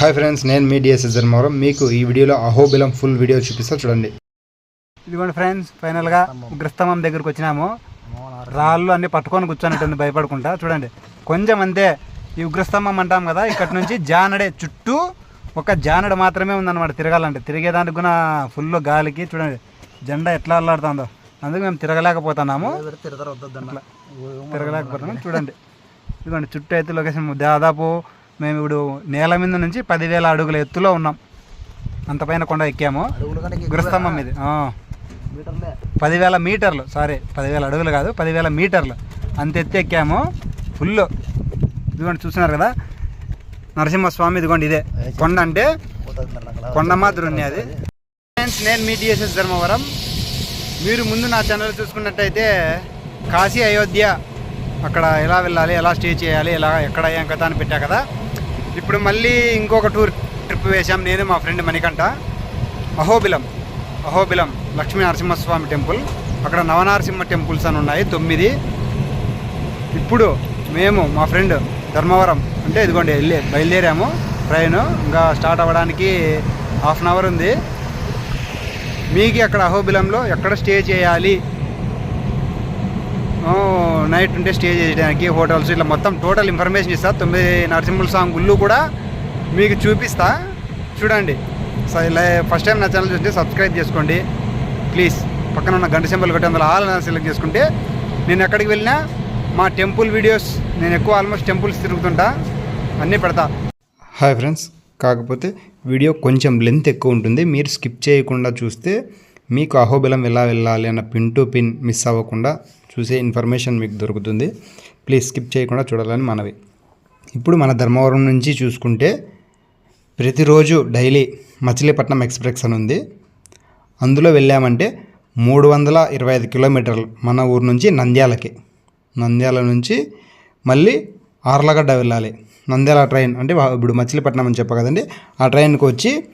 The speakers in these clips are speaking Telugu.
హాయ్ ఫ్రెండ్స్ నేను మీ డిఎస్ఎస్ ధర్మవరం. మీకు ఈ వీడియోలో అహోబిలం ఫుల్ వీడియో చూపిస్తా చూడండి. ఇదిగోండి ఫ్రెండ్స్ ఫైనల్గా ఉగ్రస్తంభం దగ్గరికి వచ్చినాము. రాళ్ళు అన్ని పట్టుకొని కూర్చొని భయపడకుండా చూడండి కొంచెం అంతే ఈ ఉగ్రస్తంభం అంటాం కదా ఇక్కడ నుంచి జానడే చుట్టూ ఒక జానడ మాత్రమే ఉందన్నమాట తిరగాలంటే. తిరిగేదానికి కూడా ఫుల్ గాలికి చూడండి జెండా ఎట్లా అల్లాడుతుందో. అందుకు మేము తిరగలేకపోతున్నాము. అట్లా తిరగలేకపోతున్నాం చూడండి ఇదిగోండి చుట్టూ అయితే లొకేషన్ దాదాపు మేము ఇప్పుడు నేల మీద నుంచి పదివేల అడుగుల ఎత్తులో ఉన్నాం. అంత పైన కొండ ఎక్కాము. గురస్తంభం ఇది. పదివేల మీటర్లు. సారీ పదివేల అడుగులు కాదు పదివేల మీటర్లు. అంత ఎత్తి ఎక్కాము. ఫుల్ ఇదిగోండి చూస్తున్నారు కదా? నరసింహస్వామి ఇదిగోండి ఇదే. కొండ అంటే కొండ మాత్రం ఉంది అది. ఫ్రెండ్స్ నేను మీ డిఎస్ఎస్ ధర్మవరం. మీరు ముందు నా ఛానల్ చూసుకున్నట్టయితే కాశీ అయోధ్య. అక్కడ ఎలా వెళ్ళాలి ఎలా స్టే చేయాలి ఎలా ఎక్కడ ఏం కథ అని పెట్టా కదా. ఇప్పుడు మళ్ళీ ఇంకొక టూర్ ట్రిప్ వేసాం నేను మా ఫ్రెండ్ మణికంఠ. అహోబిలం అహోబిలం లక్ష్మీ నరసింహస్వామి టెంపుల్. అక్కడ నవనరసింహ టెంపుల్స్ అని ఉన్నాయి తొమ్మిది. ఇప్పుడు మేము మా ఫ్రెండ్ ధర్మవరం అంటే ఇదిగోండి వెళ్ళి బయలుదేరాము. ట్రైన్ ఇంకా స్టార్ట్ అవ్వడానికి హాఫ్ అన్ అవర్ ఉంది. మీకు అక్కడ అహోబిలంలో ఎక్కడ స్టే చేయాలి? నైట్ ఉంటే స్టే చేయడానికి హోటల్స్ ఇట్లా మొత్తం టోటల్ ఇన్ఫర్మేషన్ ఇస్తా. తొమ్మిది నరసింహుల స్వామి గుళ్ళు కూడా మీకు చూపిస్తా. చూడండి. ఇలా ఫస్ట్ టైం నా ఛానల్ చూస్తే సబ్స్క్రైబ్ చేసుకోండి. ప్లీజ్ పక్కన ఉన్న గంట సింబల్ కొట్టి అందులో ఆల్ సెలెక్ట్ చేసుకుంటే నేను ఎక్కడికి వెళ్ళినా మా టెంపుల్ వీడియోస్ నేను ఎక్కువ ఆల్మోస్ట్ టెంపుల్స్ తిరుగుతుంటా. అన్నీ పెడతా. హాయ్ ఫ్రెండ్స్ కాకపోతే వీడియో కొంచెం లెంత్ ఎక్కువ ఉంటుంది. మీరు స్కిప్ చేయకుండా చూస్తే మీకు అహోబిలం ఎలా వెళ్ళాలి అన్న పిన్ టు పిన్ మిస్ అవ్వకుండా చూసే ఇన్ఫర్మేషన్ మీకు దొరుకుతుంది. ప్లీజ్ స్కిప్ చేయకుండా చూడాలని మనవి. ఇప్పుడు మన ధర్మవరం నుంచి చూసుకుంటే ప్రతిరోజు డైలీ మచిలీపట్నం ఎక్స్ప్రెస్ అని ఉంది. అందులో వెళ్ళామంటే మూడు వందల ఇరవై ఐదు కిలోమీటర్లు మన ఊరు నుంచి నంద్యాలకి. నంద్యాల నుంచి మళ్ళీ ఆర్లగడ్డ వెళ్ళాలి. నంద్యాల ట్రైన్ అంటే ఇప్పుడు మచిలీపట్నం అని చెప్ప కదండి. ఆ ట్రైన్కి వచ్చి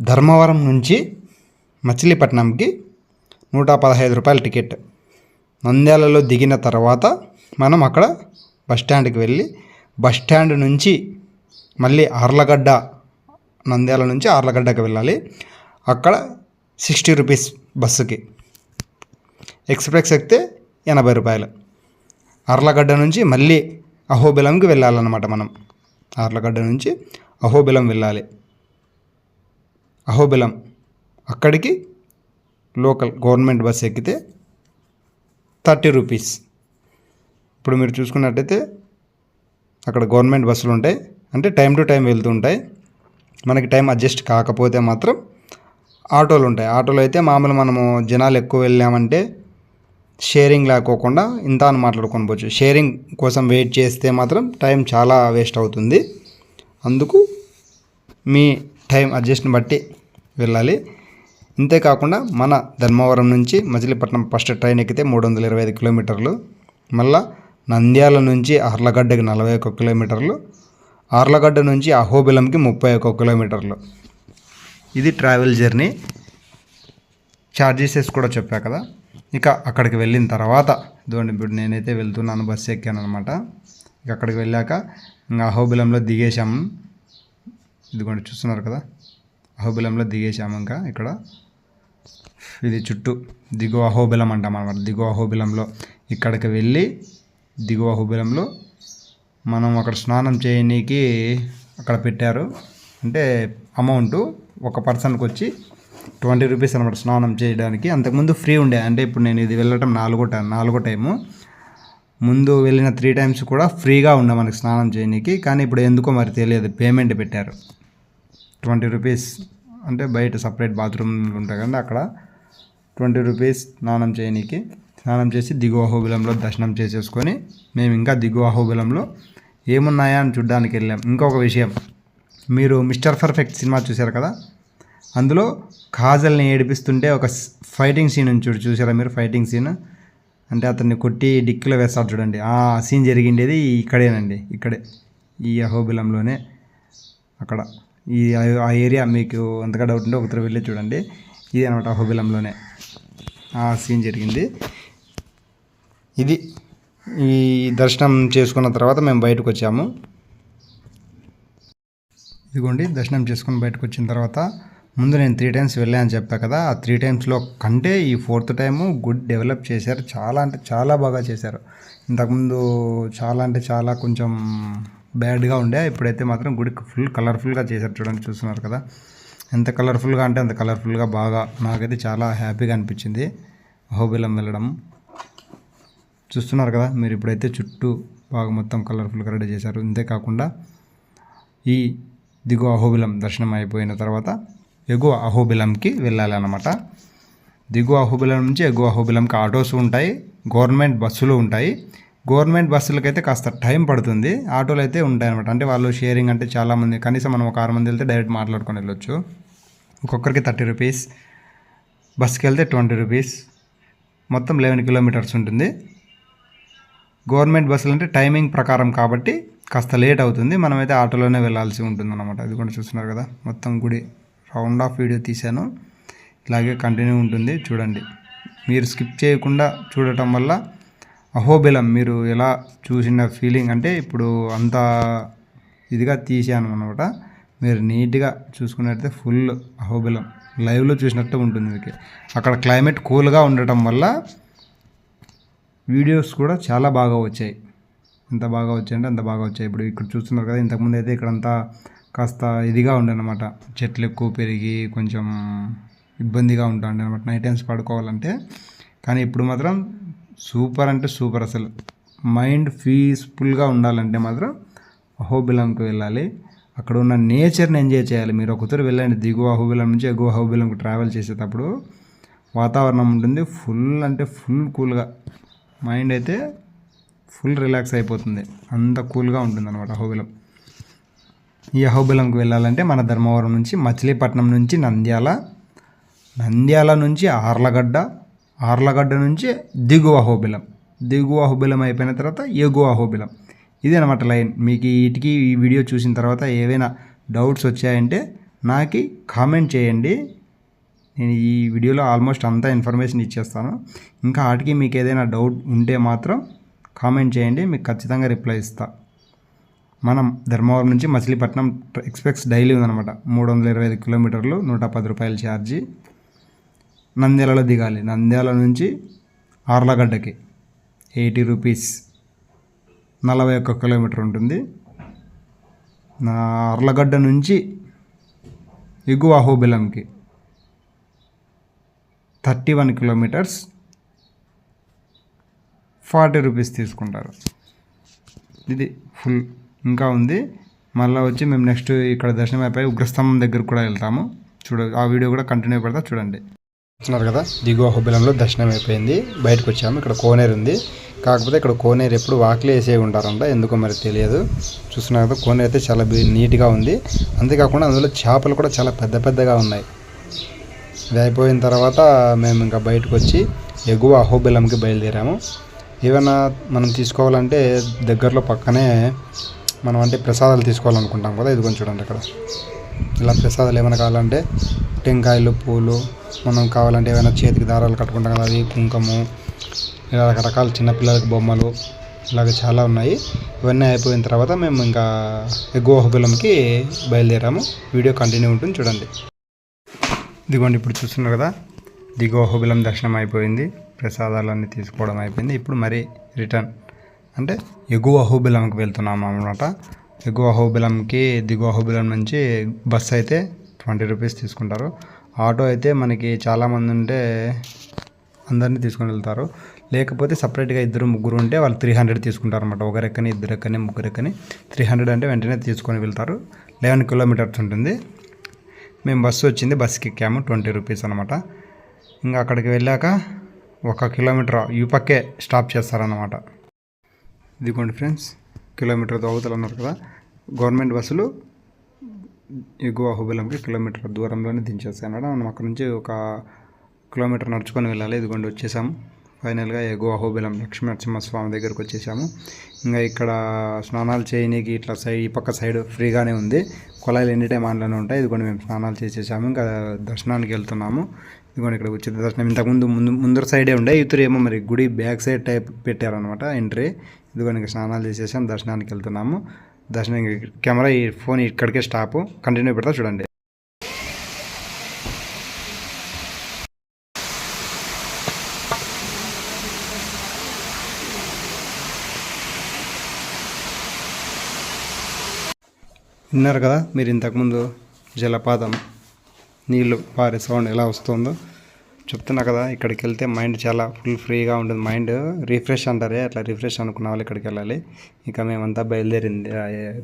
ధర్మవరం నుంచి మచిలీపట్నంకి నూట పదహైదు రూపాయల టికెట్. నంద్యాలలో దిగిన తర్వాత మనం అక్కడ బస్ స్టాండ్కి వెళ్ళి బస్ స్టాండ్ నుంచి మళ్ళీ ఆర్లగడ్డ నంద్యాల నుంచి ఆర్లగడ్డకి వెళ్ళాలి. అక్కడ సిక్స్టీ రూపీస్ బస్సుకి. ఎక్స్ప్రెస్ ఎక్కితే ఎనభై రూపాయలు. ఆర్లగడ్డ నుంచి మళ్ళీ అహోబిలంకి వెళ్ళాలన్నమాట మనం. ఆర్లగడ్డ నుంచి అహోబిలం వెళ్ళాలి. అహోబిలం అక్కడికి లోకల్ గవర్నమెంట్ బస్సు ఎక్కితే థర్టీ రూపీస్. ఇప్పుడు మీరు చూసుకున్నట్టయితే అక్కడ గవర్నమెంట్ బస్సులు ఉంటాయి. అంటే టైం టు టైం వెళ్తూ ఉంటాయి. మనకి టైం అడ్జస్ట్ కాకపోతే మాత్రం ఆటోలు ఉంటాయి. ఆటోలో అయితే మామూలు మనము జనాలు ఎక్కువ వెళ్ళామంటే షేరింగ్ లేకోకుండా ఇంత అని మాట్లాడుకొని పోవచ్చు. షేరింగ్ కోసం వెయిట్ చేస్తే మాత్రం టైం చాలా వేస్ట్ అవుతుంది. అందుకు మీ టైం అడ్జస్ట్ని బట్టి వెళ్ళాలి. అంతేకాకుండా మన ధర్మవరం నుంచి మచిలీపట్నం ఫస్ట్ ట్రైన్ ఎక్కితే మూడు వందల ఇరవై ఐదు కిలోమీటర్లు. మళ్ళా నంద్యాల నుంచి అర్లగడ్డకి నలభై ఒక్క కిలోమీటర్లు. ఆర్లగడ్డ నుంచి అహోబిలంకి ముప్పై ఒక్క కిలోమీటర్లు. ఇది ట్రావెల్ జర్నీ. ఛార్జెసెస్ కూడా చెప్పా కదా. ఇక అక్కడికి వెళ్ళిన తర్వాత ఇదిగోండి ఇప్పుడు నేనైతే వెళ్తున్నాను బస్సు ఎక్కాను అనమాట ఇక అక్కడికి వెళ్ళాక ఇంకా అహోబిలంలో దిగేశాము ఇదిగోండి చూస్తున్నారు కదా? అహోబిలంలో దిగేశాము ఇంకా ఇక్కడ. ఇది చుట్టూ దిగువ అహోబిలం అంటాం అనమాట దిగువ అహోబిలంలో ఇక్కడికి వెళ్ళి దిగువ అహోబిలంలో మనం అక్కడ స్నానం చేయనీకి అక్కడ పెట్టారు. అంటే అమౌంట్ ఒక పర్సన్కి వచ్చి ట్వంటీ రూపీస్ అనమాట స్నానం చేయడానికి. అంతకుముందు ఫ్రీ ఉండే. అంటే ఇప్పుడు నేను ఇది వెళ్ళటం నాలుగో టైం నాలుగో టైము. ముందు వెళ్ళిన త్రీ టైమ్స్ కూడా ఫ్రీగా ఉండే మనకి స్నానం చేయనీకి. కానీ ఇప్పుడు ఎందుకో మరి తెలియదు. పేమెంట్ పెట్టారు. ట్వంటీ రూపీస్ అంటే బయట సపరేట్ బాత్రూమ్ ఉంటాయి కదా అక్కడ. ట్వంటీ రూపీస్ స్నానం చేయనీకి. స్నానం చేసి దిగువ అహోబిలంలో దర్శనం చేసేసుకొని మేము ఇంకా దిగువ అహోబిలంలో ఏమున్నాయా అని చూడ్డానికి వెళ్ళాం. ఇంకొక విషయం. మీరు మిస్టర్ పర్ఫెక్ట్ సినిమా చూశారు కదా? అందులో కాజల్ని ఏడిపిస్తుంటే ఒక ఫైటింగ్ సీన్ చూడు చూసారా మీరు ఫైటింగ్ సీన్? అంటే అతన్ని కొట్టి డిక్కిలో వేస్తారు చూడండి. ఆ సీన్ జరిగిండేది ఇక్కడేనండి. ఇక్కడే. ఈ అహోబిలంలోనే అక్కడ. ఈ ఆ- ఏరియా మీకు అంతగా డౌట్ ఉంటే ఒకసారి వెళ్ళి చూడండి. ఇది అనమాట అహోబిలంలోనే ఆ సీన్ జరిగింది. ఇది ఈ దర్శనం చేసుకున్న తర్వాత మేము బయటకు వచ్చాము. ఇదిగోండి దర్శనం చేసుకుని బయటకు వచ్చిన తర్వాత ముందు నేను త్రీ టైమ్స్ వెళ్ళాను చెప్పా కదా ఆ త్రీ టైమ్స్లో కంటే ఈ ఫోర్త్ టైము గుడ్ డెవలప్ చేశారు. చాలా అంటే చాలా బాగా చేశారు. ఇంతకుముందు చాలా అంటే చాలా కొంచెం బ్యాడ్గా ఉండే. ఇప్పుడైతే మాత్రం గుడి ఫుల్ కలర్ఫుల్గా చేశారు చూడండి చూస్తున్నారు కదా. ఎంత కలర్ఫుల్గా అంటే అంత కలర్ఫుల్గా బాగా నాకైతే చాలా హ్యాపీగా అనిపించింది. అహోబిలం వెళ్ళడం. చూస్తున్నారు కదా మీరు ఇప్పుడైతే చుట్టూ బాగా మొత్తం కలర్ఫుల్గా రెడీ చేశారు. ఇంతేకాకుండా ఈ దిగువ అహోబిలం దర్శనం అయిపోయిన తర్వాత ఎగువ అహోబిలంకి వెళ్ళాలి అనమాట దిగువ అహోబిలం నుంచి ఎగువ అహోబిలంకి ఆటోస్ ఉంటాయి గవర్నమెంట్ బస్సులు ఉంటాయి. గవర్నమెంట్ బస్సులకైతే కాస్త టైం పడుతుంది. ఆటోలు అయితే ఉంటాయి అనమాట అంటే వాళ్ళు షేరింగ్ అంటే చాలామంది కనీసం మనం ఒక ఆరు మంది వెళ్తే డైరెక్ట్ మాట్లాడుకొని వెళ్ళొచ్చు. ఒక్కొక్కరికి థర్టీ రూపీస్ బస్కి వెళ్తే ట్వంటీ రూపీస్. మొత్తం లెవెన్ కిలోమీటర్స్ ఉంటుంది. గవర్నమెంట్ బస్సులు అంటే టైమింగ్ ప్రకారం కాబట్టి కాస్త లేట్ అవుతుంది. మనమైతే ఆటోలోనే వెళ్ళాల్సి ఉంటుంది అనమాట అది కూడా చూస్తున్నారు కదా. మొత్తం గుడి రౌండ్ ఆఫ్ వీడియో తీశాను. ఇలాగే కంటిన్యూ ఉంటుంది. చూడండి. మీరు స్కిప్ చేయకుండా చూడటం వల్ల అహోబిలం మీరు ఎలా చూసిన ఫీలింగ్ అంటే ఇప్పుడు అంత ఇదిగా తీసాను అనమాట మీరు నీట్గా చూసుకున్నట్టయితే ఫుల్ అహోబిలం. లైవ్లో చూసినట్టు ఉంటుంది మీకు. అక్కడ క్లైమేట్ కూల్గా ఉండటం వల్ల వీడియోస్ కూడా చాలా బాగా వచ్చాయి. ఎంత బాగా వచ్చాయంటే అంత బాగా వచ్చాయి. ఇప్పుడు ఇక్కడ చూస్తున్నారు కదా ఇంతకుముందు అయితే ఇక్కడంతా కాస్త ఇదిగా ఉండనమాట చెట్లు ఎక్కువ పెరిగి కొంచెం ఇబ్బందిగా ఉంటుంది అనమాట నైట్ టైమ్స్ పడుకోవాలంటే. కానీ ఇప్పుడు మాత్రం సూపర్ అంటే సూపర్ అసలు. మైండ్ పీస్ఫుల్గా ఉండాలంటే మాత్రం అహోబిలంకి వెళ్ళాలి. అక్కడ ఉన్న నేచర్ని ఎంజాయ్ చేయాలి. మీరు ఒకసారి వెళ్ళండి. దిగువ అహోబిలం నుంచి ఎగువ అహోబిలంకి ట్రావెల్ చేసేటప్పుడు వాతావరణం ఉంటుంది. ఫుల్ అంటే ఫుల్ కూల్గా. మైండ్ అయితే ఫుల్ రిలాక్స్ అయిపోతుంది. అంత కూల్గా ఉంటుంది అనమాట అహోబిలం. ఈ అహోబిలంకి వెళ్ళాలంటే మన ధర్మవరం నుంచి మచిలీపట్నం నుంచి నంద్యాల నంద్యాల నుంచి ఆర్లగడ్డ ఆర్లగడ్డ నుంచి దిగువ అహోబిలం దిగువ అహోబిలం అయిపోయిన తర్వాత ఎగువ అహోబిలం ఇది అనమాట లైన్. మీకు వీటికి ఈ వీడియో చూసిన తర్వాత ఏవైనా డౌట్స్ వచ్చాయంటే నాకు కామెంట్ చేయండి. నేను ఈ వీడియోలో ఆల్మోస్ట్ అంతా ఇన్ఫర్మేషన్ ఇచ్చేస్తాను. ఇంకా వాటికి మీకు ఏదైనా డౌట్ ఉంటే మాత్రం కామెంట్ చేయండి. మీకు ఖచ్చితంగా రిప్లై ఇస్తా. మనం ధర్మవరం నుంచి మచిలీపట్నం ఎక్స్ప్రెస్ డైలీ ఉందన్నమాట. మూడు వందల ఇరవై ఐదు కిలోమీటర్లు నూట పది రూపాయల ఛార్జీ. నంద్యాలలో దిగాలి. నంద్యాల నుంచి ఆర్లగడ్డకి ఎయిటీ రూపీస్. నలభై ఒక్క కిలోమీటర్ ఉంటుంది. నా అర్లగడ్డ నుంచి ఎగువ అహోబిలంకి thirty one kilometres forty rupees తీసుకుంటారు. ఇది ఫుల్ ఇంకా ఉంది. మళ్ళీ వచ్చి మేము నెక్స్ట్ ఇక్కడ దర్శనం అయిపోయి ఉగ్రస్తంభం దగ్గర కూడా వెళ్తాము. చూడ ఆ వీడియో కూడా కంటిన్యూ పెడతా చూడండి. చూస్తున్నారు కదా? దిగువ హుబిలంలో దర్శనం అయిపోయింది. బయటకు వచ్చాము. ఇక్కడ కోనేరు ఉంది. కాకపోతే ఇక్కడ కోనేరు ఎప్పుడు వాకిలే వేసే ఉంటారంట. ఎందుకో మరి తెలియదు. చూస్తున్నారు కదా కోనేరు అయితే చాలా నీట్గా ఉంది. అంతేకాకుండా అందులో చేపలు కూడా చాలా పెద్ద పెద్దగా ఉన్నాయి. ఇది అయిపోయిన తర్వాత మేము ఇంకా బయటకు వచ్చి ఎగువ అహోబిలంకి బయలుదేరాము. ఏమైనా మనం తీసుకోవాలంటే దగ్గరలో పక్కనే మనం అంటే ప్రసాదాలు తీసుకోవాలనుకుంటాం కదా. ఇది కొంచెం చూడండి అక్కడ. ఇలా ప్రసాదాలు ఏమైనా కావాలంటే టెంకాయలు పూలు మనం కావాలంటే ఏమైనా చేతికి దారాలు కట్టుకుంటాం కదా అది కుంకుమ ఇలా రకరకాల చిన్నపిల్లలకి బొమ్మలు ఇలాగ చాలా ఉన్నాయి. ఇవన్నీ అయిపోయిన తర్వాత మేము ఇంకా ఎగువ బయలుదేరాము. వీడియో కంటిన్యూ ఉంటుంది చూడండి. ఇదిగోండి ఇప్పుడు చూస్తున్నారు కదా దిగువ హోబిలం దర్శనం అయిపోయింది ప్రసాదాలన్నీ తీసుకోవడం అయిపోయింది. ఇప్పుడు మరి రిటర్న్. అంటే ఎగువ అహుబిలంకి వెళ్తున్నాము అనమాట ఎగువ అహోబిలంకి దిగువ అహోబిలం నుంచి బస్సు అయితే ట్వంటీ రూపీస్ తీసుకుంటారు. ఆటో అయితే మనకి చాలామంది ఉంటే అందరినీ తీసుకొని వెళ్తారు. లేకపోతే సపరేట్గా ఇద్దరు ముగ్గురు ఉంటే వాళ్ళు త్రీ హండ్రెడ్ తీసుకుంటారు అనమాట ఒకరెక్కని ఇద్దరు ఎక్కని ముగ్గురు ఎక్కని త్రీ హండ్రెడ్ అంటే వెంటనే తీసుకొని వెళ్తారు. లెవెన్ కిలోమీటర్స్ ఉంటుంది. మేము బస్సు వచ్చింది బస్సుకి ఎక్కాము ట్వంటీ రూపీస్ అనమాట ఇంకా అక్కడికి వెళ్ళాక ఒక కిలోమీటర్ ఈ పక్కే స్టాప్ చేస్తారన్నమాట. ఇదిగోండి ఫ్రెండ్స్. కిలోమీటర్ అవతల అన్నారు కదా. గవర్నమెంట్ బస్సులు ఎగువ హుబలంకి కిలోమీటర్ దూరంలోనే దించేస్తాయి అన్నమాట మనం అక్కడ నుంచి ఒక కిలోమీటర్ నడుచుకొని వెళ్ళాలి. ఇదిగోండి వచ్చేసాము. ఫైనల్గా ఎగువ హోబిలం లక్ష్మీ నరసింహస్వామి దగ్గరకు వచ్చేసాము. ఇంకా ఇక్కడ స్నానాలు చేయనీకి ఇట్లా సైడ్ ఈ పక్క సైడ్ ఫ్రీగానే ఉంది. కుళాయిలు ఎనీ టైం ఆన్లోనే ఉంటాయి. ఇదిగోండి మేము స్నానాలు చేసేసాము. ఇంకా దర్శనానికి వెళ్తున్నాము. ఇదిగోండి ఇక్కడ ఉచిత దర్శనం. ఇంతకుముందు ముందు ముందర సైడే ఉండే. ఇతరు ఏమో మరి గుడి బ్యాక్ సైడ్ టైప్ పెట్టారనమాట ఎంట్రీ. ఇదిగో స్నానాలు చేసేసాం దర్శనానికి వెళ్తున్నాము. దర్శనం కెమెరా ఈ ఫోన్ ఇక్కడికే స్టాప్. కంటిన్యూ పెడతా చూడండి. విన్నారు కదా మీరు ఇంతకుముందు జలపాతం నీళ్ళు పారే సౌండ్ ఎలా వస్తుందో. చెప్తున్నా కదా ఇక్కడికి వెళ్తే మైండ్ చాలా ఫుల్ ఫ్రీగా ఉంటుంది. మైండ్ రిఫ్రెష్ అంటారే అట్లా రిఫ్రెష్ అనుకున్న వాళ్ళు ఇక్కడికి వెళ్ళాలి ఇంకా మేమంతా బయలుదేరింది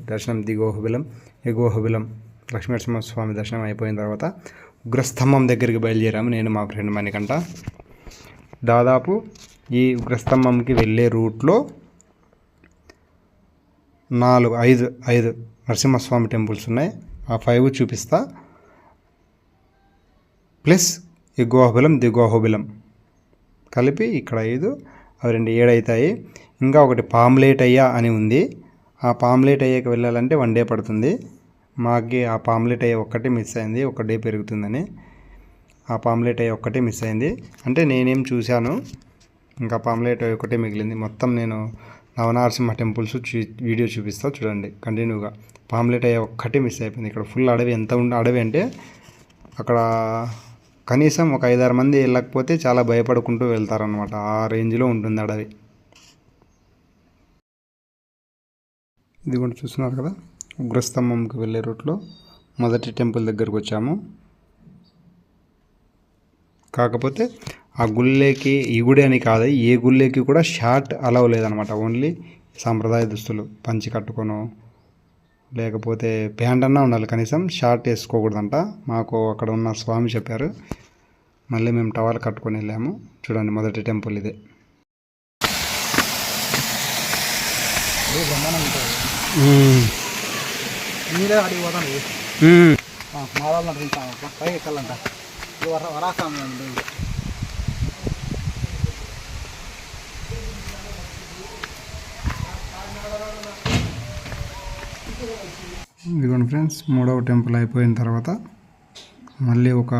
దర్శనం దిగోహబిలం ఎగోహబిలం లక్ష్మీనరసింహ స్వామి దర్శనం అయిపోయిన తర్వాత ఉగ్రస్తంభం దగ్గరికి బయలుదేరాము నేను మా ఫ్రెండ్ మణికంట దాదాపు ఈ ఉగ్రస్తంభంకి వెళ్ళే రూట్లో నాలుగు ఐదు ఐదు నరసింహస్వామి టెంపుల్స్ ఉన్నాయి. ఆ ఫైవ్ చూపిస్తా. ప్లస్ ఎగ్గోహబిలం దిగోహబిలం కలిపి ఇక్కడ ఐదు అవి రెండు ఏడవుతాయి ఇంకా ఒకటి పామ్లేట్ అయ్యా అని ఉంది. ఆ పామ్లేట్ అయ్యాకి వెళ్ళాలంటే వన్ డే పడుతుంది. మాకి ఆ పామ్లెట్ అయ్యే ఒక్కటే మిస్ అయింది ఒక డే పెరుగుతుందని. ఆ పామ్లెట్ అయ్యే ఒక్కటే మిస్ అయింది. అంటే నేనేం చూశాను ఇంకా పామ్లెట్ ఒకటే మిగిలింది. మొత్తం నేను నవనరసింహ టెంపుల్స్ చూ వీడియో చూపిస్తా చూడండి కంటిన్యూగా. పామ్లెట్ అయ్యే ఒక్కటే మిస్ అయిపోయింది. ఇక్కడ ఫుల్ అడవి ఎంత ఉండే అడవి అంటే అక్కడ కనీసం ఒక ఐదారు మంది వెళ్ళకపోతే చాలా భయపడుకుంటూ వెళ్తారనమాట ఆ రేంజ్లో ఉంటుంది అడవి ఇది కూడా చూస్తున్నారు కదా? ఉగ్రస్తంభంకి వెళ్ళే రూట్లో మొదటి టెంపుల్ దగ్గరకు వచ్చాము. కాకపోతే ఆ గుళ్ళేకి ఈ గుడి అని కాదు ఏ గుళ్ళేకి కూడా షార్ట్ అలవ్ లేదనమాట ఓన్లీ సాంప్రదాయ దుస్తులు పంచి కట్టుకోను లేకపోతే ప్యాంట్ అన్నా ఉండాలి. కనీసం షార్ట్ వేసుకోకూడదంట. మాకు అక్కడ ఉన్న స్వామి చెప్పారు. మళ్ళీ మేము టవల్ కట్టుకొని వెళ్ళాము. చూడండి మొదటి టెంపుల్ ఇదే. మీరే అడిగి పోతాను. మా వాళ్ళు ఇదిగోండి ఫ్రెండ్స్ మూడవ టెంపుల్ అయిపోయిన తర్వాత మళ్ళీ ఒక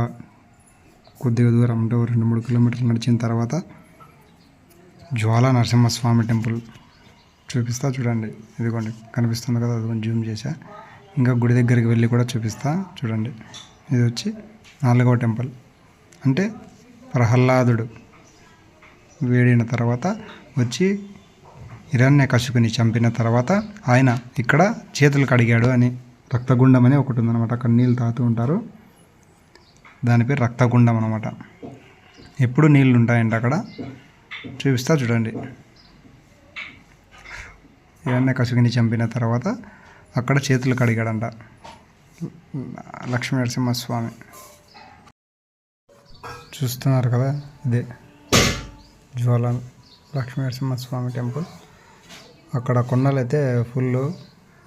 కొద్దిగా దూరం అంటే రెండు మూడు కిలోమీటర్లు నడిచిన తర్వాత జ్వాలా నరసింహస్వామి టెంపుల్ చూపిస్తా చూడండి. ఇదిగోండి కనిపిస్తుంది కదా అది జూమ్ చేసా ఇంకా గుడి దగ్గరికి వెళ్ళి కూడా చూపిస్తా చూడండి. ఇది వచ్చి నాలుగవ టెంపుల్. అంటే ప్రహ్లాదుడు వేడిన తర్వాత వచ్చి హిరణ్య కశుకుని చంపిన తర్వాత ఆయన ఇక్కడ చేతులు కడిగాడు అని రక్తగుండం అని ఒకటి ఉందన్నమాట. అక్కడ నీళ్ళు తాగుతూ ఉంటారు. దాని పేరు రక్తగుండం అనమాట ఎప్పుడు నీళ్ళు ఉంటాయంట అక్కడ? చూపిస్తా చూడండి. హిరణ్య కశుకుని చంపిన తర్వాత అక్కడ చేతులు కడిగాడంట లక్ష్మీ నరసింహస్వామి. చూస్తున్నారు కదా ఇదే జ్వాల లక్ష్మీ నరసింహస్వామి టెంపుల్. అక్కడ కొండలు అయితే ఫుల్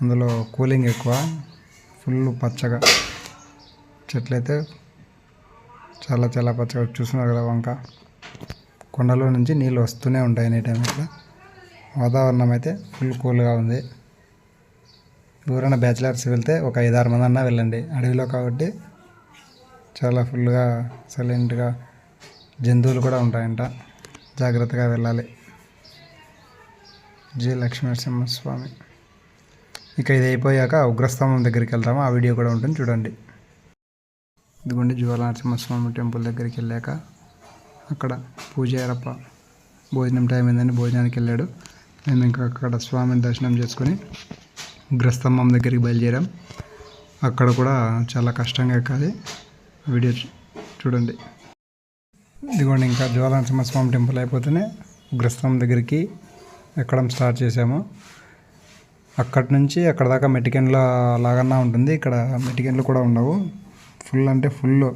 అందులో కూలింగ్ ఎక్కువ ఫుల్ పచ్చగా. చెట్లు అయితే చాలా చాలా పచ్చగా. చూస్తున్నారు కదా వంక? కొండలో నుంచి నీళ్ళు వస్తూనే ఉంటాయి ఎనీ టైం ఇట్లా వాతావరణం అయితే ఫుల్ కూల్గా ఉంది. ఎవరైనా బ్యాచిలర్స్ వెళ్తే ఒక ఐదారు మంది అన్నా వెళ్ళండి. అడవిలో కాబట్టి చాలా ఫుల్గా సైలెంట్గా జంతువులు కూడా ఉంటాయంట. జాగ్రత్తగా వెళ్ళాలి. జై లక్ష్మీనరసింహస్వామి. ఇక ఇది అయిపోయాక ఉగ్రస్తంభం దగ్గరికి వెళ్తాము ఆ వీడియో కూడా ఉంటుంది చూడండి. ఇదిగోండి జ్వాల నరసింహస్వామి టెంపుల్ దగ్గరికి వెళ్ళాక అక్కడ పూజారప్ప భోజనం టైం అయిందని భోజనానికి వెళ్ళాడు. మేము ఇంకా అక్కడ స్వామిని దర్శనం చేసుకొని ఉగ్రస్తంభం దగ్గరికి బయలుదేరాం. అక్కడ కూడా చాలా కష్టంగా ఎక్కాలి వీడియో చూడండి. ఇదిగోండి ఇంకా జ్వాల నరసింహస్వామి టెంపుల్ అయిపోతేనే ఉగ్రస్తంభం దగ్గరికి ఎక్కడం స్టార్ట్ చేసాము. అక్కడి నుంచి అక్కడ దాకా మెటికెన్ల లాగన్నా ఉంటుంది. ఇక్కడ మెటికెన్లు కూడా ఉండవు. ఫుల్ అంటే ఫుల్.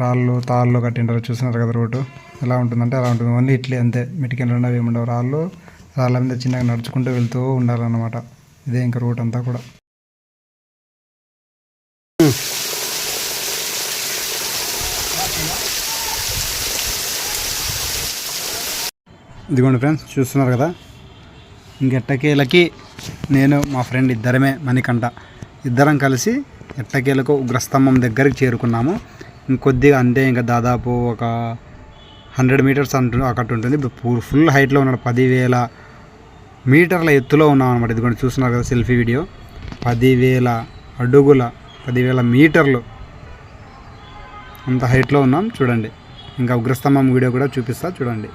రాళ్ళు తాళ్ళు కట్టింటారు. చూస్తున్నారు కదా రోడ్డు. ఎలా ఉంటుందంటే అలా ఉంటుంది. ఓన్లీ ఇట్లే అంతే. మెటికెన్లు ఉండవు ఏమి ఉండవు. రాళ్ళు రాళ్ళ మీద చిన్నగా నడుచుకుంటూ వెళ్తూ ఉండాలన్నమాట. ఇదే ఇంకా రూట్ అంతా కూడా. ఇదిగోండి ఫ్రెండ్స్ చూస్తున్నారు కదా? ఇంకెట్టకేలకి నేను మా ఫ్రెండ్ ఇద్దరమే మణికంట ఇద్దరం కలిసి ఎట్టకేలకు ఉగ్రస్తంభం దగ్గరికి చేరుకున్నాము. ఇంకొద్దిగా అంతే ఇంకా దాదాపు ఒక హండ్రెడ్ మీటర్స్ అంటు అక్కడ ఉంటుంది ఇప్పుడు ఫుల్ హైట్లో ఉన్నాడు. పదివేల మీటర్ల ఎత్తులో ఉన్నాం అనమాట ఇదిగోండి చూస్తున్నారు కదా సెల్ఫీ వీడియో. పదివేల అడుగుల పదివేల మీటర్లు అంత హైట్లో ఉన్నాం. చూడండి. ఇంకా ఉగ్రస్తంభం వీడియో కూడా చూపిస్తా చూడండి.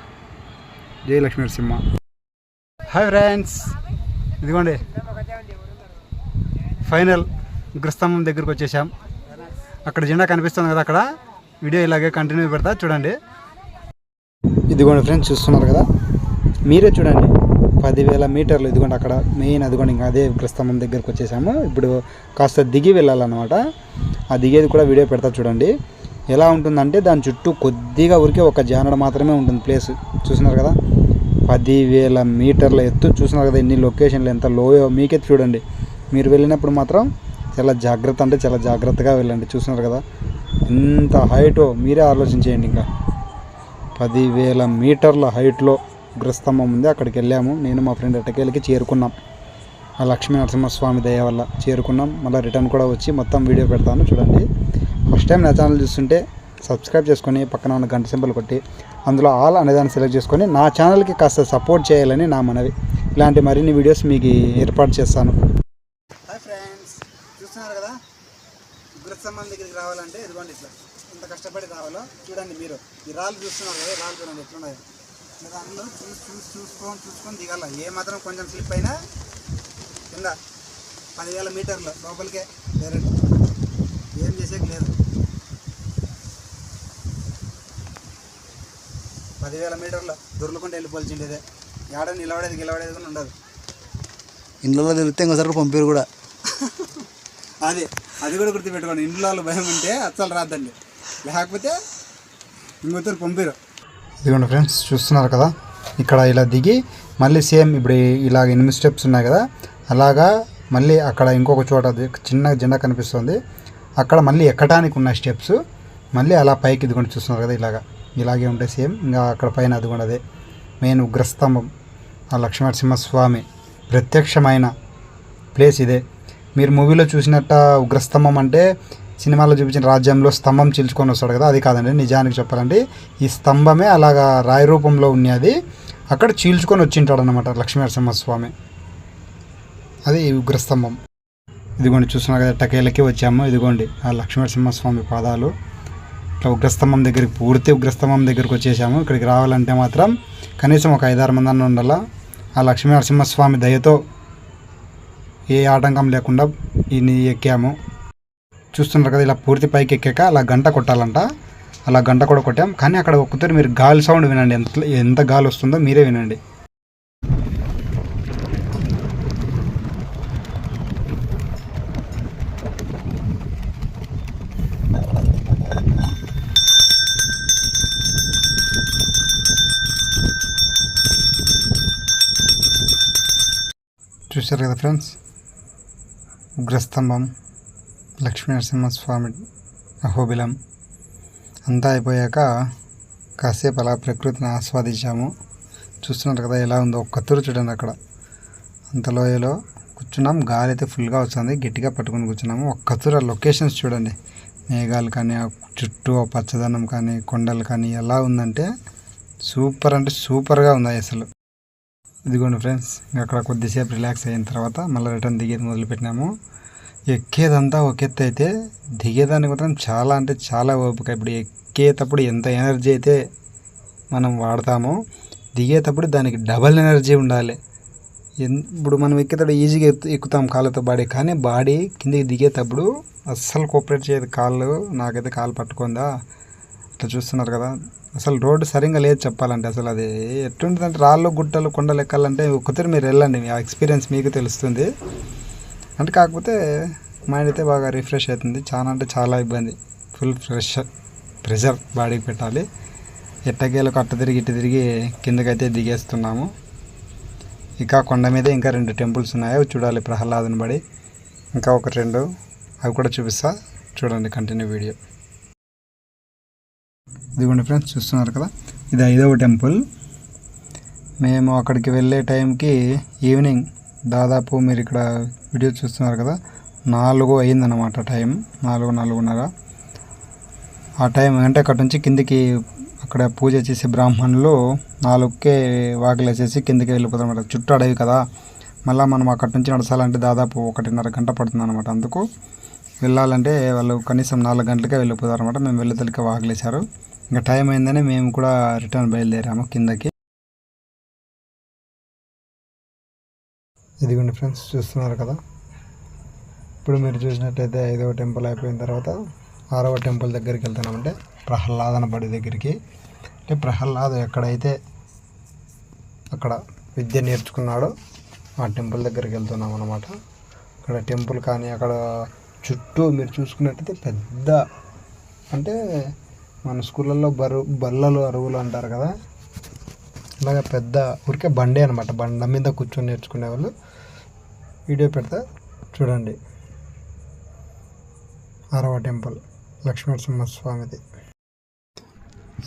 జై లక్ష్మీ నరసింహ. హాయ్ ఫ్రెండ్స్ ఇదిగోండి. ఫైనల్ ఉగ్రస్తంభం దగ్గరకు వచ్చేసాం. అక్కడ జెండా కనిపిస్తుంది కదా అక్కడ. వీడియో ఇలాగే కంటిన్యూ పెడతా చూడండి. ఇదిగోండి ఫ్రెండ్స్ చూస్తున్నారు కదా? మీరే చూడండి. పదివేల మీటర్లు ఇదిగోండి అక్కడ. మెయిన్ అదిగోండి ఇంకా అదే ఉగ్రస్తంభం దగ్గరకు వచ్చేసాము. ఇప్పుడు కాస్త దిగి వెళ్ళాలన్నమాట. ఆ దిగేది కూడా వీడియో పెడతా చూడండి. ఎలా ఉంటుందంటే దాని చుట్టూ కొద్దిగా ఊరికే ఒక జానడ మాత్రమే ఉంటుంది ప్లేస్. చూసినారు కదా? పదివేల మీటర్ల ఎత్తు. చూసినారు కదా ఎన్ని లొకేషన్లు ఎంత లోయో మీకే చూడండి. మీరు వెళ్ళినప్పుడు మాత్రం చాలా జాగ్రత్త అంటే చాలా జాగ్రత్తగా వెళ్ళండి. చూసినారు కదా? ఎంత హైటో మీరే ఆలోచించేయండి ఇంకా. పదివేల మీటర్ల హైట్లో ఉగ్రస్తంభం ఉంది. అక్కడికి వెళ్ళాము. నేను మా ఫ్రెండ్ ఎట్టకేళ్ళకి చేరుకున్నాం. ఆ లక్ష్మీ నరసింహస్వామి దయ వల్ల చేరుకున్నాం. మళ్ళీ రిటర్న్ కూడా వచ్చి మొత్తం వీడియో పెడతాను. చూడండి. ఫస్ట్ టైం నా ఛానల్ చూస్తుంటే సబ్స్క్రైబ్ చేసుకొని పక్కన ఉన్న గంట సింబల్ కొట్టి అందులో ఆల్ అనేదాన్ని సెలెక్ట్ చేసుకొని నా ఛానల్కి కాస్త సపోర్ట్ చేయాలని నా మనవి. ఇలాంటి మరిన్ని వీడియోస్ మీకు ఏర్పాటు చేస్తాను. హాయ్ ఫ్రెండ్స్ చూస్తున్నారు కదా? ఉగ్రస్తంభం దగ్గరికి రావాలంటే ఇదిగోండి ఇట్లా. ఎంత కష్టపడి రావాలో చూడండి మీరు. ఈ రాళ్ళు చూస్తున్నారు కదా రాళ్ళు చూడండి ఎట్లున్నాయో. లేదా అందులో చూసి చూసి చూసుకొని చూసుకొని దిగాల. ఏ మాత్రం కొంచెం స్లిప్ అయినా కింద పదివేల మీటర్లు లోపలికే. డైరెక్ట్. ఏం చేసేకి లేదు. పదివేల మీటర్లు దొర్లుకుంటే వెళ్ళిపోల్చిండేదే ఏడ నిలబడేది గెలవడేది కూడా ఉండదు. ఇంట్లో తిరిగితే ఇంకోసారి పంపారు కూడా. అది అది కూడా గుర్తుపెట్టుకోండి. ఇంట్లో వాళ్ళు భయం ఉంటే అస్సలు రాద్దండి. లేకపోతే ఇంకొకరు పంపిరు. ఇదిగోండి ఫ్రెండ్స్ చూస్తున్నారు కదా? ఇక్కడ ఇలా దిగి మళ్ళీ సేమ్ ఇప్పుడు ఇలా ఎనిమిది స్టెప్స్ ఉన్నాయి కదా? అలాగా మళ్ళీ అక్కడ ఇంకొక చోట చిన్న జెండా కనిపిస్తుంది. అక్కడ మళ్ళీ ఎక్కడానికి ఉన్న స్టెప్స్ మళ్ళీ అలా పైకి ఇదిగోండి చూస్తున్నారు కదా ఇలాగా. ఇలాగే ఉంటే సేమ్ ఇంకా అక్కడ పైన అది కూడా అదే. మెయిన్ ఉగ్రస్తంభం ఆ లక్ష్మీనరసింహస్వామి ప్రత్యక్షమైన ప్లేస్ ఇదే. మీరు మూవీలో చూసినట్ట ఉగ్రస్తంభం అంటే సినిమాలో చూపించిన రాజ్యంలో స్తంభం చీల్చుకొని వస్తాడు కదా అది కాదండి నిజానికి చెప్పాలంటే ఈ స్తంభమే అలాగా రాయి రూపంలో ఉన్నది. అక్కడ చీల్చుకొని వచ్చింటాడు అనమాట లక్ష్మీనరసింహస్వామి అది ఉగ్రస్తంభం. ఇదిగోండి చూస్తున్నారు కదా టకేలకి వచ్చాము. ఇదిగోండి ఆ లక్ష్మీనరసింహస్వామి పాదాలు. ఇట్లా ఉగ్రస్తంభం దగ్గరికి పూర్తి ఉగ్రస్తంభం దగ్గరికి వచ్చేసాము. ఇక్కడికి రావాలంటే మాత్రం కనీసం ఒక ఐదారు మంది అన్న ఉండాలా? ఆ లక్ష్మీ నరసింహస్వామి దయతో ఏ ఆటంకం లేకుండా ఈ ఎక్కాము. చూస్తున్నారు కదా ఇలా పూర్తి పైకి ఎక్కాక అలా గంట కొట్టాలంట. అలా గంట కూడా కొట్టాం. కానీ అక్కడ ఒక్కతో మీరు గాలి సౌండ్ వినండి. ఎంత ఎంత గాలి వస్తుందో మీరే వినండి. చూశారు కదా ఫ్రెండ్స్? ఉగ్రస్తంభం లక్ష్మీ నరసింహస్వామి అహోబిలం. అంతా అయిపోయాక కాసేపు అలా ప్రకృతిని ఆస్వాదించాము. చూస్తున్నారు కదా ఎలా ఉందో ఒక్క తూరు చూడండి అక్కడ. అంత లోయలో కూర్చున్నాం. గాలి అయితే ఫుల్గా వస్తుంది. గట్టిగా పట్టుకొని కూర్చున్నాము. ఒక్క తూరు ఆ లొకేషన్స్ చూడండి. మేఘాలు కానీ ఆ చుట్టూ ఆ పచ్చదనం కానీ కొండలు కానీ ఎలా ఉందంటే సూపర్ అంటే సూపర్గా ఉంది అసలు. ఇదిగోండి ఫ్రెండ్స్ ఇంకా అక్కడ కొద్దిసేపు రిలాక్స్ అయిన తర్వాత మళ్ళీ రిటర్న్ దిగేది మొదలుపెట్టినాము. ఎక్కేదంతా ఒక ఎత్తు అయితే దిగేదానికి మాత్రం చాలా అంటే చాలా ఓపిక. ఇప్పుడు ఎక్కేటప్పుడు ఎంత ఎనర్జీ అయితే మనం వాడతామో దిగేటప్పుడు దానికి డబల్ ఎనర్జీ ఉండాలి. ఎన్- ఇప్పుడు మనం ఎక్కేటప్పుడు ఈజీగా ఎక్కుతాం కాళ్ళతో బాడీ కానీ బాడీ కిందకి దిగేటప్పుడు అస్సలు కోఆపరేట్ చేయదు. కాళ్ళు నాకైతే కాలు పట్టుకుందా? ఇట్లా చూస్తున్నారు కదా. అసలు రోడ్డు సరిగ్గా లేదు చెప్పాలంటే అసలు అది ఎట్టుంటుందంటే రాళ్ళు గుట్టలు కొండలు ఎక్కాలంటే ఒక్కసారి మీరు వెళ్ళండి. మీ ఆ ఎక్స్పీరియన్స్ మీకు తెలుస్తుంది. అంటే కాకపోతే మైండ్ అయితే బాగా రిఫ్రెష్ అవుతుంది. చాలా అంటే చాలా ఇబ్బంది. ఫుల్ ఫ్రెష్ ప్రెషర్ బాడీకి పెట్టాలి. ఎట్టకేలకు అట్ట తిరిగి ఇటు తిరిగి కిందకైతే దిగేస్తున్నాము. ఇక కొండ మీద ఇంకా రెండు టెంపుల్స్ ఉన్నాయి అవి చూడాలి ప్రహ్లాదని బడి. ఇంకా ఒక రెండు అవి కూడా చూపిస్తా. చూడండి కంటిన్యూ వీడియో ఇదిగోండి ఫ్రెండ్స్ చూస్తున్నారు కదా? ఇది ఐదవ టెంపుల్. మేము అక్కడికి వెళ్ళే టైంకి ఈవినింగ్ దాదాపు మీరు ఇక్కడ వీడియో చూస్తున్నారు కదా నాలుగు అయిందన్నమాట టైం నాలుగు నాలుగున్నర. ఆ టైం అంటే అక్కడ నుంచి కిందికి అక్కడ పూజ చేసే బ్రాహ్మణులు నాలుగుకే వాకిలు వేసేసి కిందికి వెళ్ళిపోతారు అనమాట చుట్టూ అడవి కదా మళ్ళీ మనం అక్కడి నుంచి నడచాలంటే దాదాపు ఒకటిన్నర గంట పడుతుంది అనమాట అందుకు. వెళ్ళాలంటే వాళ్ళు కనీసం నాలుగు గంటలకే వెళ్ళిపోతారు అనమాట మేము వెళ్ళేతలకే వాగలేశారు. ఇంకా టైం అయిందని మేము కూడా రిటర్న్ బయలుదేరాము కిందకి. ఇదిగోండి ఫ్రెండ్స్ చూస్తున్నారు కదా? ఇప్పుడు మీరు చూసినట్టయితే ఐదవ టెంపుల్ అయిపోయిన తర్వాత ఆరవ టెంపుల్ దగ్గరికి వెళ్తున్నామంటే ప్రహ్లాదన బడి దగ్గరికి. అంటే ప్రహ్లాద ఎక్కడైతే అక్కడ విద్య నేర్చుకున్నాడో ఆ టెంపుల్ దగ్గరికి వెళ్తున్నాం అనమాట అక్కడ టెంపుల్ కానీ అక్కడ చుట్టూ మీరు చూసుకున్నట్టయితే పెద్ద అంటే మన స్కూళ్ళల్లో బరు బల్లలు అరువులు అంటారు కదా. ఇలాగ పెద్ద ఊరికే బండే అనమాట బండ మీద కూర్చొని నేర్చుకునే వాళ్ళు. వీడియో పెడతా చూడండి. ఆరవ టెంపుల్ లక్ష్మీనరసింహస్వామిది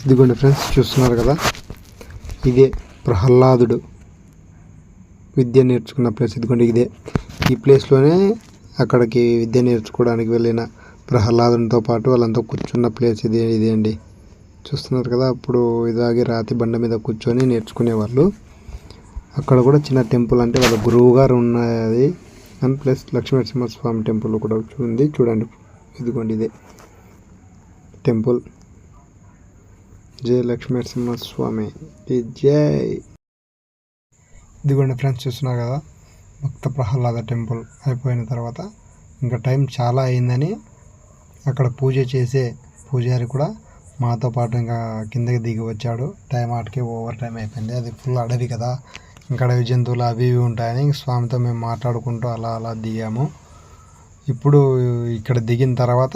ఇదిగోండి ఫ్రెండ్స్ చూస్తున్నారు కదా. ఇదే ప్రహ్లాదుడు. విద్య నేర్చుకున్న ప్లేస్. ఇదిగోండి ఇదే. ఈ ప్లేస్లోనే అక్కడికి విద్య నేర్చుకోవడానికి వెళ్ళిన ప్రహ్లాదునితో పాటు వాళ్ళంతా కూర్చున్న ప్లేస్ ఇది ఇది అండి. చూస్తున్నారు కదా అప్పుడు ఇలాగే రాతి బండ మీద కూర్చొని నేర్చుకునేవాళ్ళు. అక్కడ కూడా చిన్న టెంపుల్ అంటే వాళ్ళ గురువు గారు ఉన్నది. అండ్ ప్లస్ లక్ష్మీనరసింహస్వామి టెంపుల్ కూడా ఉంది. చూడండి ఇదిగోండి ఇదే టెంపుల్. జయ లక్ష్మీనరసింహస్వామి జై. ఇదిగోండి ఫ్రెండ్స్ చూస్తున్నారు కదా. భక్త ప్రహ్లాద టెంపుల్ అయిపోయిన తర్వాత ఇంకా టైం చాలా అయిందని అక్కడ పూజ చేసే పూజారి కూడా మాతో పాటు ఇంకా కిందకి దిగి వచ్చాడు. టైం ఆటకి ఓవర్ టైం అయిపోయింది. అది ఫుల్ అడవి కదా. ఇంకా అడవి జంతువులు అవి ఇవి ఉంటాయని స్వామితో మేము మాట్లాడుకుంటూ అలా అలా దిగాము. ఇప్పుడు ఇక్కడ దిగిన తర్వాత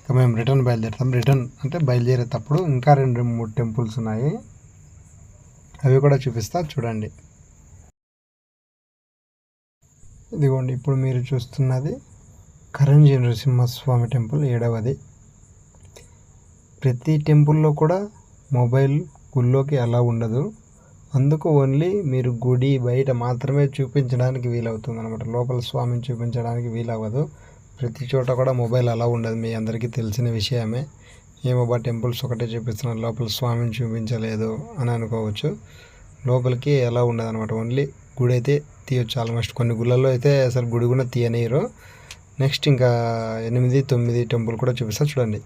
ఇంకా మేము రిటర్న్ బయలుదేరుతాం. రిటర్న్ అంటే బయలుదేరేటప్పుడు ఇంకా రెండు మూడు టెంపుల్స్ ఉన్నాయి. అవి కూడా చూపిస్తా చూడండి. ఇదిగోండి ఇప్పుడు మీరు చూస్తున్నది కరంజీ నరసింహస్వామి టెంపుల్ ఏడవది. ప్రతి టెంపుల్లో కూడా మొబైల్ గుళ్ళోకి అలా ఉండదు. అందుకు ఓన్లీ మీరు గుడి బయట మాత్రమే చూపించడానికి వీలవుతుంది అనమాట లోపల స్వామిని చూపించడానికి వీలవ్వదు. ప్రతి చోట కూడా మొబైల్ అలా ఉండదు. మీ అందరికీ తెలిసిన విషయమే. ఏమబ్బా టెంపుల్స్ ఒకటే చూపిస్తున్నారు. లోపల స్వామిని చూపించలేదు అని అనుకోవచ్చు. లోపలికి ఎలా ఉండదు అనమాట ఓన్లీ గుడి అయితే తీయొచ్చు ఆల్మోస్ట్ కొన్ని గుళ్ళల్లో అయితే అసలు గుడి కూడా తీయనీయరు నెక్స్ట్ ఇంకా ఎనిమిది తొమ్మిది టెంపుల్ కూడా చూపిస్తా చూడండి.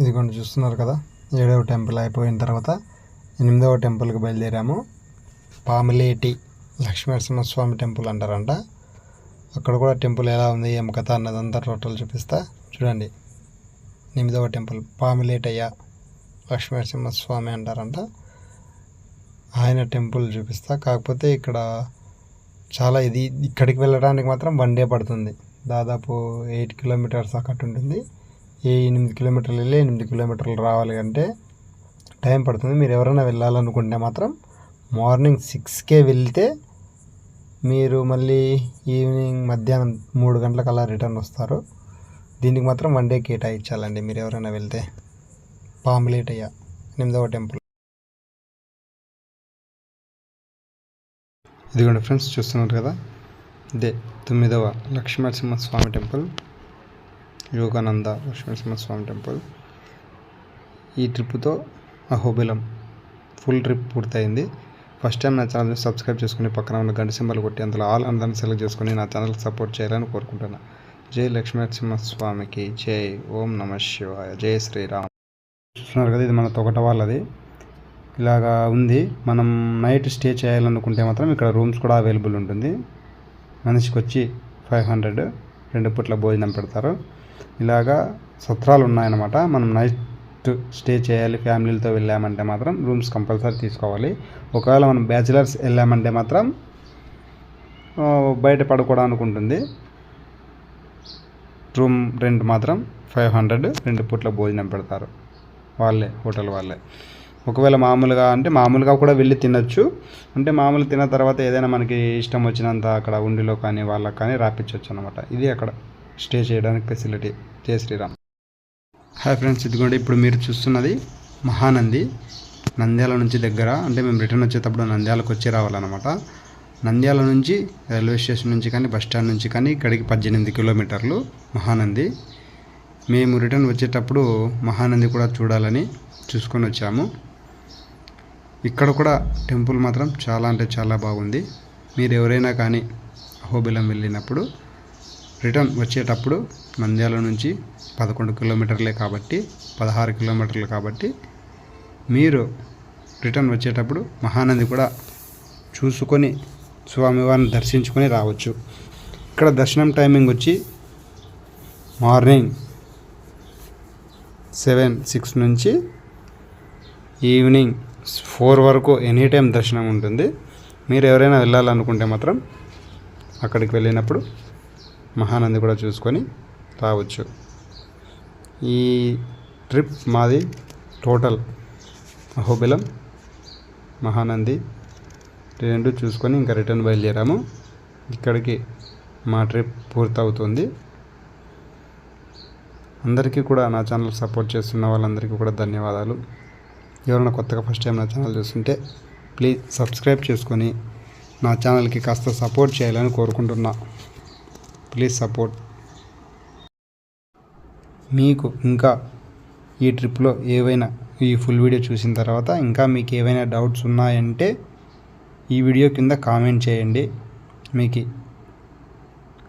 ఇది కొన్ని చూస్తున్నారు కదా. ఏడవ టెంపుల్ అయిపోయిన తర్వాత ఎనిమిదవ టెంపుల్కి బయలుదేరాము. పాములేటి లక్ష్మీనరసింహస్వామి టెంపుల్ అంటారంట. అక్కడ కూడా టెంపుల్ ఎలా ఉంది ఏం కథ అన్నదంతా టోటల్ చూపిస్తా చూడండి. ఎనిమిదవ టెంపుల్ పాములేటయ్య లక్ష్మీనరసింహస్వామి అంటారంట. ఆయన టెంపుల్ చూపిస్తా. కాకపోతే ఇక్కడ చాలా ఇది ఇక్కడికి వెళ్ళడానికి మాత్రం వన్ డే పడుతుంది. దాదాపు ఎయిట్ కిలోమీటర్స్ అక్కటి ఉంటుంది. ఏ ఎనిమిది కిలోమీటర్లు వెళ్ళి ఎనిమిది కిలోమీటర్లు రావాలి అంటే టైం పడుతుంది. మీరు ఎవరైనా వెళ్ళాలనుకుంటే మాత్రం మార్నింగ్ సిక్స్కే వెళ్తే మీరు మళ్ళీ ఈవినింగ్ మధ్యాహ్నం మూడు గంటలకు అలా రిటర్న్ వస్తారు. దీనికి మాత్రం వన్ డే కేటాయించాలండి మీరు ఎవరైనా వెళ్తే. పాములేటయ్య ఎనిమిదవ టెంపుల్. ఇదిగోండి ఫ్రెండ్స్ చూస్తున్నారు కదా? ఇదే తొమ్మిదవ లక్ష్మీనరసింహస్వామి టెంపుల్ యోగానంద లక్ష్మీనరసింహస్వామి టెంపుల్. ఈ ట్రిప్తో అహోబిలం ఫుల్ ట్రిప్ పూర్తయింది. ఫస్ట్ టైం నా ఛానల్ని సబ్స్క్రైబ్ చేసుకుని పక్కన ఉన్న గంట సింబల్ కొట్టి అందులో ఆల్ అందరిని సెలెక్ట్ చేసుకుని నా ఛానల్కి సపోర్ట్ చేయాలని కోరుకుంటున్నాను జై లక్ష్మీనరసింహస్వామికి జై. ఓం నమ శివాయ. జై శ్రీరామ్. చూస్తున్నారు కదా ఇది మన తొగట వాళ్ళది. ఇలాగా ఉంది. మనం నైట్ స్టే చేయాలనుకుంటే మాత్రం ఇక్కడ రూమ్స్ కూడా అవైలబుల్ ఉంటుంది. మనిషికి వచ్చి ఫైవ్ హండ్రెడ్ రెండు పూట్ల భోజనం పెడతారు. ఇలాగా సత్రాలు ఉన్నాయన్నమాట. మనం నైట్ స్టే చేయాలి ఫ్యామిలీలతో వెళ్ళామంటే మాత్రం రూమ్స్ కంపల్సరీ తీసుకోవాలి. ఒకవేళ మనం బ్యాచిలర్స్ వెళ్ళామంటే మాత్రం బయట పడుకోవడానికి ఉంటుంది. రూమ్ రెంట్ మాత్రం ఫైవ్ హండ్రెడ్ రెండు పూట్ల భోజనం పెడతారు. వాళ్ళే హోటల్ వాళ్ళే. ఒకవేళ మామూలుగా అంటే మామూలుగా కూడా వెళ్ళి తినొచ్చు. అంటే మామూలు తిన్న తర్వాత ఏదైనా మనకి ఇష్టం వచ్చినంత అక్కడ ఉండిలో కానీ వాళ్ళకి కానీ రాపించవచ్చు అనమాట ఇది అక్కడ స్టే చేయడానికి facility Jaya Sriram. Hi friends ఇదిగోండి ఇప్పుడు మీరు చూస్తున్నది మహానంది. నంద్యాల నుంచి దగ్గర అంటే మేము రిటర్న్ వచ్చేటప్పుడు నంద్యాలకు వచ్చి రావాలన్నమాట. నంద్యాల నుంచి రైల్వే స్టేషన్ నుంచి కానీ బస్ స్టాండ్ నుంచి కానీ ఇక్కడికి పద్దెనిమిది కిలోమీటర్లు మహానంది. మేము రిటర్న్ వచ్చేటప్పుడు మహానంది కూడా చూడాలని చూసుకొని వచ్చాము. ఇక్కడ కూడా టెంపుల్ మాత్రం చాలా అంటే చాలా బాగుంది. మీరు ఎవరైనా కానీ అహోబిలం వెళ్ళినప్పుడు రిటర్న్ వచ్చేటప్పుడు నంద్యాల నుంచి పదకొండు కిలోమీటర్లే కాబట్టి పదహారు కిలోమీటర్లు కాబట్టి మీరు రిటర్న్ వచ్చేటప్పుడు మహానంది కూడా చూసుకొని స్వామివారిని దర్శించుకొని రావచ్చు. ఇక్కడ దర్శనం టైమింగ్ వచ్చి మార్నింగ్ సెవెన్ సిక్స్ నుంచి ఈవినింగ్ ఫోర్ వరకు ఎనీ టైం దర్శనం ఉంటుంది. మీరు ఎవరైనా వెళ్ళాలనుకుంటే మాత్రం అక్కడికి వెళ్ళినప్పుడు మహానంది కూడా చూసుకొని రావచ్చు. ఈ ట్రిప్ మాది టోటల్ అహోబిలం మహానంది రెండు చూసుకొని ఇంకా రిటర్న్ బయలుదేరాము. ఇక్కడికి మా ట్రిప్ పూర్తవుతుంది. అందరికీ కూడా నా ఛానల్ సపోర్ట్ చేస్తున్న వాళ్ళందరికీ కూడా ధన్యవాదాలు. ఎవరైనా కొత్తగా ఫస్ట్ టైం నా ఛానల్ చూస్తుంటే ప్లీజ్ సబ్స్క్రైబ్ చేసుకొని నా ఛానల్కి కాస్త సపోర్ట్ చేయాలని కోరుకుంటున్నా. ప్లీజ్ సపోర్ట్ మీకు ఇంకా ఈ ట్రిప్లో ఏవైనా ఈ ఫుల్ వీడియో చూసిన తర్వాత ఇంకా మీకు ఏవైనా డౌట్స్ ఉన్నాయంటే ఈ వీడియో కింద కామెంట్ చేయండి. మీకు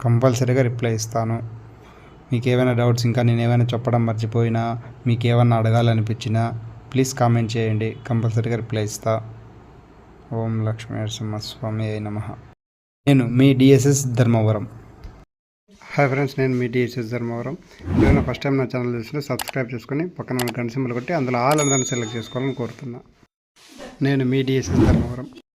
కంపల్సరీగా రిప్లై ఇస్తాను. మీకు ఏమైనా డౌట్స్ ఇంకా నేను ఏమైనా చెప్పడం మర్చిపోయినా మీకు ఏమైనా అడగాలనిపించినా ప్లీజ్ కామెంట్ చేయండి. కంపల్సరీగా రిప్లై ఇస్తా. ఓం లక్ష్మీ నరసింహస్వామి అయి నమ. నేను మీ డిఎస్ఎస్ ధర్మవరం. హాయ్ ఫ్రెండ్స్ నేను మీ డిఎస్ఎస్ ధర్మవరం. నేను ఫస్ట్ టైం నా ఛానల్ చూస్తే సబ్స్క్రైబ్ చేసుకొని పక్కన గంట సింబల్ కొట్టి అందులో ఆల్ అందరిని సెలెక్ట్ చేసుకోవాలని కోరుతున్నా. నేను మీ డిఎస్ఎస్ ధర్మవరం.